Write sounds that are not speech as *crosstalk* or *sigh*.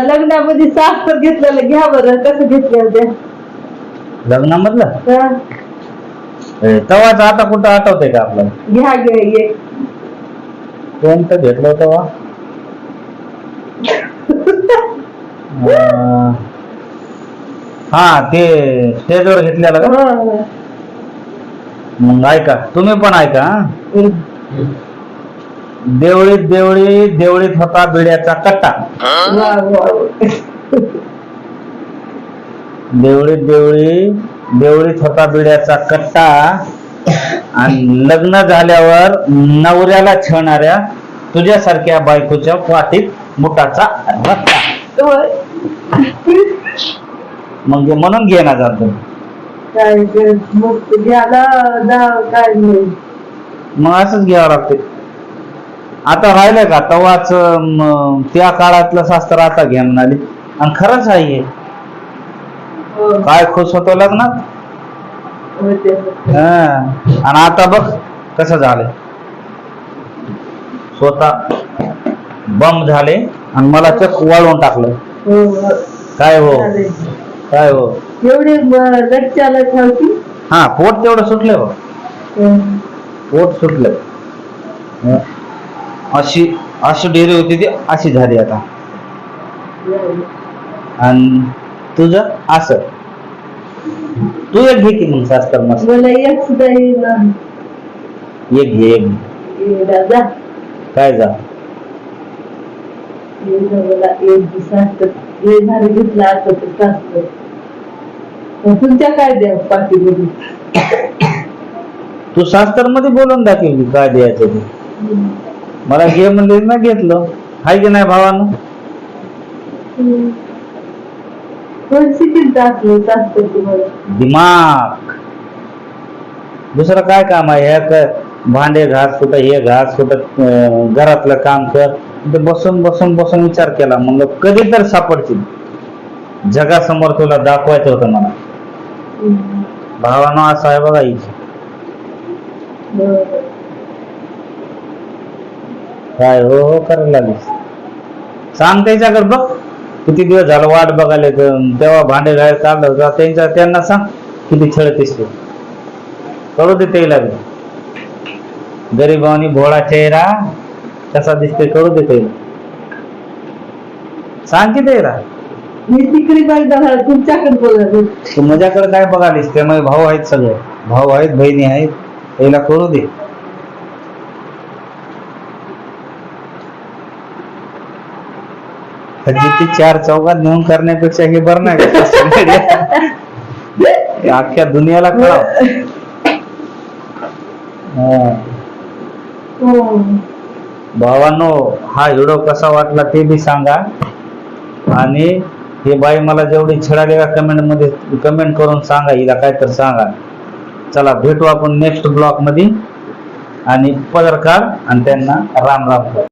लग्नामध्ये साखर घेतलेलं घ्या बरं. कसं घेतलं त्या लग्नामधलं? ए, तेव्हाच आता कुठं आठवतंय का आपल्याला? घ्या घ्या ये. कोणतं घेतलं *laughs* अं, हा ते स्टेजवर घेतलेलं का? हा. मग ऐका तुम्ही पण ऐका हा? देवळीत देवळी देवळीत होता बिड्याचा कट्टा वा, वा, वा. देवळीत देवळी देवळीत होता बिड्याचा कट्टा आणि लग्न झाल्यावर नवऱ्याला छळणाऱ्या तुझ्यासारख्या बायकोच्या पाठीत मुठाचा होय. मग म्हणून घेणार जातो काय ते मग ते घ्यायला जा काय नाही मग असंच घ्यावं लागते आता राहिलंय का तवाच त्या काळातलं शास्त्र आता घ्या म्हणाले आणि खरंच आहे काय खुश होतो लग्नात. हा. आणि आता बघ कसं झालंय स्वतः बम झाले आणि मला चक वाळवून टाकलं हो, हो. काय हो. काय हो एवढे हा पोट तेवढं सुटलं हो पोट सुटलं. अशी अशी डेरी होती ती अशी झाली आता आणि तुझं असं तू एक घे की मग मस्त मला एक सुद्धा येईना. एक घे एक घे. येईना, जा. काय जा येईना मला एक दिवसात झालं घेतलं असं तर चालतं. मग तुमच्या काय द्या पाठीमध्ये तू शास्त्रमध्ये बोलून दाखव की काय द्यायचं ते मला घे म्हणले ना घेतलं. हाय की नाही भावानं? तुम्हाला. दिमाग. दुसरं काय काम आहे? ह्या क- भांडे घास कुठं हे घास कुठं अं, घरातलं काम कर. ते बसून बसून बसून विचार केला. म्हणलं कधी तर सापडतील. जगासमोर तुला दाखवायचं होतं मला. भावानं असं आहे बघा इथे. काय हो हो करायला लागलीस. सांग त्याच्याकडे बघ. किती दिवस झालं वाट बघायला तर तेव्हा भांडे घायला चाललं होतं. त्यांच्या त्यांना सांग किती छळतीस तू. कळू दे त्याला बी. गरीबानी भोळा चेहरा कसा दिसतोय कळू दे त्याला सांग की त्याला मी तिकडे बघा तुमच्याकडे बघा तू माझ्याकडे काय बघालीस त्यामुळे भाऊ आहेत सगळे. भाऊ आहेत बहिणी आहेत. त्याला कळू दे. ती चार चौकात नेऊन करण्यापेक्षा हे बरं नाही अख्ख्या दुनियाला कळाव. हा. भावांनो हा व्हिडिओ कसा वाटला ते बी सांगा. आणि हे बाई मला जेवढी छळाली का कमेंटमध्ये कमेंट करून सांगा हिला काय तर सांगा. चला भेटू आपण नेक्स्ट ब्लॉगमध्ये आणि पदर काढ आणि त्यांना राम राम. कर